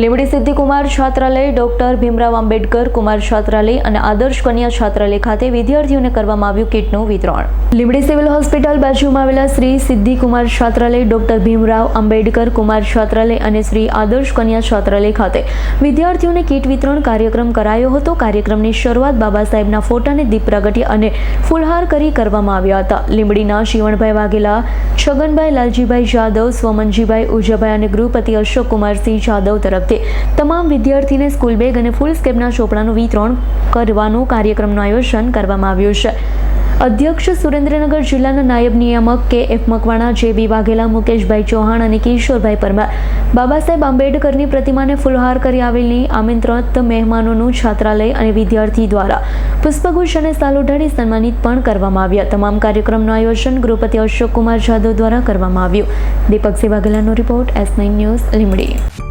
લીંબડી સિદ્ધિકુમાર છાત્રાલય, ડોક્ટર ભીમરાવ આંબેડકર કુમાર છાત્રાલય અને આદર્શ કન્યા છાત્રાલય ખાતે વિદ્યાર્થીઓને કરવામાં આવ્યું કીટનું વિતરણ. લીંબડી સિવિલ હોસ્પિટલ બાજુમાં આવેલા શ્રી સિદ્ધિકુમાર છાત્રાલય, ડોક્ટર ભીમરાવ આંબેડકર કુમાર છાત્રાલય અને શ્રી આદર્શ કન્યા છાત્રાલય ખાતે વિદ્યાર્થીઓને કીટ વિતરણ કાર્યક્રમ કરાયો હતો. કાર્યક્રમની શરૂઆત બાબા સાહેબના ફોટાને દીપ પ્રગટી અને ફૂલહાર કરી કરવામાં આવ્યા હતા. લીંબડીના શિવણભાઈ વાઘેલા, છગનભાઈ લાલજીભાઈ જાદવ, સ્વમનજીભાઈ ઉજાભાઈ અને ગૃહપતિ અશોક કુમારસિંહ જાદવ તરફથી તમામ વિદ્યાર્થીને સ્કૂલ બેગ અને ફૂલ સ્કેપના ચોપડાનું વિતરણ કરવાનું કાર્યક્રમનું આયોજન કરવામાં આવ્યું છે. અધ્યક્ષ સુરેન્દ્રનગર જિલ્લાના નાયબ નિયામક કે એફ મકવાણા, જે બી વાઘેલા, મુકેશભાઈ ચૌહાણ અને કિશોરભાઈ પરમાર, બાબા સાહેબ આંબેડકરની પ્રતિમાને ફુલહાર કરી આવેલી આમંત્રિત મહેમાનોનું છાત્રાલય અને વિદ્યાર્થી દ્વારા પુષ્પગુચ્છ અને સાલ ઉઢાડી સન્માનિત પણ કરવામાં આવ્યા. તમામ કાર્યક્રમનું આયોજન ગૃહપતિ અશોક કુમાર જાદવ દ્વારા કરવામાં આવ્યું. Deepaksinh વાઘેલાનો report S nine news Limdi